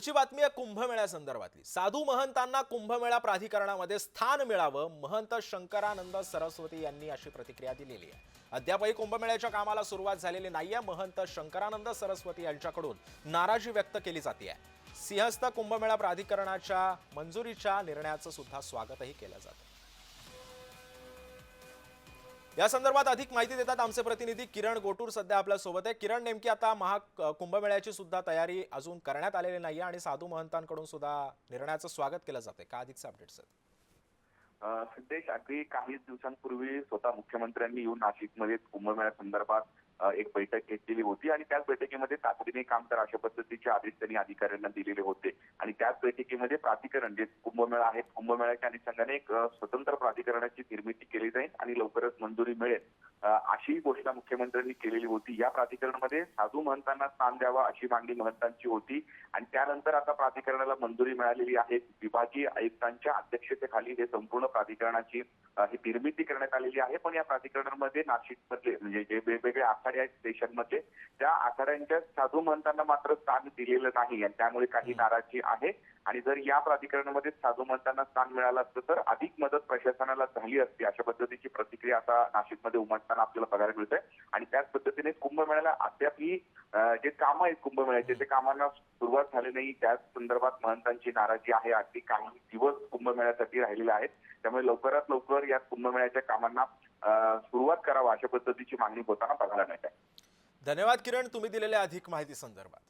पुढची बातमी आहे कुंभमेळ्यासंदर्भातली साधू महंतांना कुंभमेळा प्राधिकरणामध्ये स्थान मिळावं महंत शंकरानंद सरस्वती यांनी अशी प्रतिक्रिया दिलेली आहे. अद्यापही कुंभमेळ्याच्या कामाला सुरुवात झालेली नाहीये महंत शंकरानंद सरस्वती यांच्याकडून नाराजी व्यक्त केली जाते सिंहस्थ कुंभमेळा प्राधिकरणाच्या मंजुरीच्या निर्णयाचं सुद्धा स्वागतही केलं जातं. या संदर्भात अधिक माहिती देतात आमचे प्रतिनिधी किरण गोटूर सध्या आपल्यासोबत आहे. किरण नेमकी आता महा कुंभमेळ्याची सुद्धा तयारी अजून करण्यात आलेली नाही आणि साधू महंतांकडून सुद्धा निर्णयाचं स्वागत केलं जाते का अधिकचे अपडेट्स आहेत? सिद्धेश अगदी काहीच दिवसांपूर्वी स्वतः मुख्यमंत्र्यांनी येऊन नाशिकमध्ये कुंभमेळ्या संदर्भात एक बैठक घेतलेली होती आणि त्याच बैठकीमध्ये तातडीने काम तर अशा पद्धतीचे आदेश त्यांनी अधिकाऱ्यांना दिलेले होते. बैठकीमध्ये प्राधिकरण जे कुंभमेळा आहे कुंभमेळ्याच्या अनुषंगाने एक स्वतंत्र प्राधिकरणाची निर्मिती केली जाईल आणि लवकरच मंजुरी मिळेल. अशी घोषणा मुख्यमंत्र्यांनी केलेली होती. या प्राधिकरणामध्ये साधू महंतांना स्थान द्यावा अशी मागणी महंतांची होती. आणि त्यानंतर आता प्राधिकरणाला मंजुरी मिळालेली आहे. विभागीय आयुक्तांच्या अध्यक्षतेखाली हे संपूर्ण प्राधिकरणाची ही निर्मिती करण्यात आलेली आहे. पण या प्राधिकरणामध्ये नाशिकमधले म्हणजे जे वेगवेगळे आखाडे आहेत स्टेशनमध्ये त्या आखाड्यांच्या साधू महंतांना मात्र स्थान दिलेलं नाही. आणि त्यामुळे काही नाराजी आहे. आणि जर या प्राधिकरणामध्ये साधू मंतांना स्थान मिळालं असतं तर अधिक मदत प्रशासनाला झाली असती अशा पद्धतीची प्रतिक्रिया आता नाशिकमध्ये उमटताना आपल्याला बघायला मिळते आणि त्याच पद्धतीने कुंभमेळ्याला अद्यापही जे कामं आहेत कुंभमेळ्याचे ते कामांना सुरुवात झाली नाही. त्याच संदर्भात महंतांची नाराजी आहे. अगदी काही दिवस कुंभमेळ्यासाठी राहिलेले आहेत. त्यामुळे लवकरात लवकर या कुंभमेळ्याच्या कामांना सुरुवात करावा अशा पद्धतीची मागणी होताना बघायला मिळते धन्यवाद किरण. तुम्ही दिलेल्या अधिक माहिती संदर्भात.